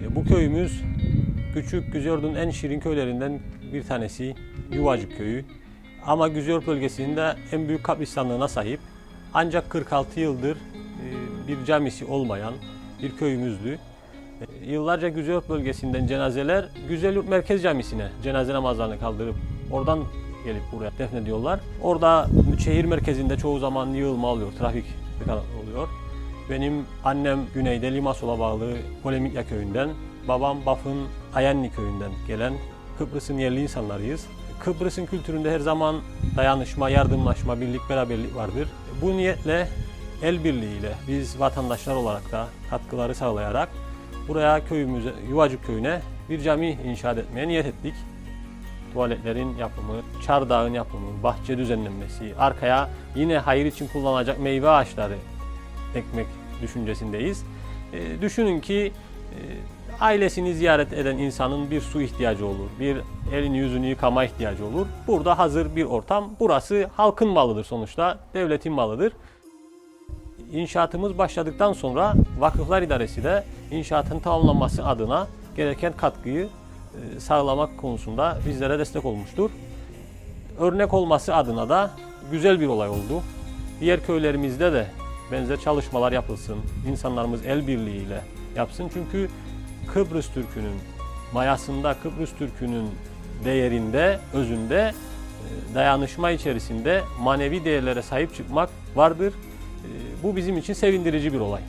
E, Bu köyümüz küçük Güzyordu'nun en şirin köylerinden bir tanesi Yuvacık köyü. Ama Güzyor bölgesinde en büyük kabristanlığına sahip. Ancak 46 yıldır e, bir camisi olmayan bir köyümüzdü. E, Yıllarca Güzyor bölgesinden cenazeler Güzelyurt Merkez Camisi'ne cenaze namazlarını kaldırıp oradan gelip buraya defnediyorlar. Orada şehir merkezinde çoğu zaman yığılma oluyor, trafik oluyor. Benim annem güneyde Limasol'a bağlı Polemikya köyünden, babam Baf'ın Ayenli köyünden gelen Kıbrıs'ın yerli insanlarıyız. Kıbrıs'ın kültüründe her zaman dayanışma, yardımlaşma, birlik, beraberlik vardır. Bu niyetle el birliğiyle biz vatandaşlar olarak da katkıları sağlayarak buraya köyümüze, Yuvacık köyüne bir cami inşaat etmeye niyet ettik tuvaletlerin yapımı, çardağın yapımı, bahçe düzenlenmesi, arkaya yine hayır için kullanılacak meyve ağaçları ekmek düşüncesindeyiz. E, düşünün ki e, ailesini ziyaret eden insanın bir su ihtiyacı olur, bir elini yüzünü yıkama ihtiyacı olur. Burada hazır bir ortam. Burası halkın malıdır sonuçta, devletin malıdır. İnşaatımız başladıktan sonra Vakıflar İdaresi de inşaatın tamamlanması adına gereken katkıyı e, sağlamak konusunda bizlere destek olmuştur. Örnek olması adına da güzel bir olay oldu. Diğer köylerimizde de benzer çalışmalar yapılsın. İnsanlarımız el birliğiyle yapsın. Çünkü Kıbrıs Türk'ünün mayasında, Kıbrıs Türk'ünün değerinde, özünde e, dayanışma içerisinde manevi değerlere sahip çıkmak vardır. E, Bu bizim için sevindirici bir olay.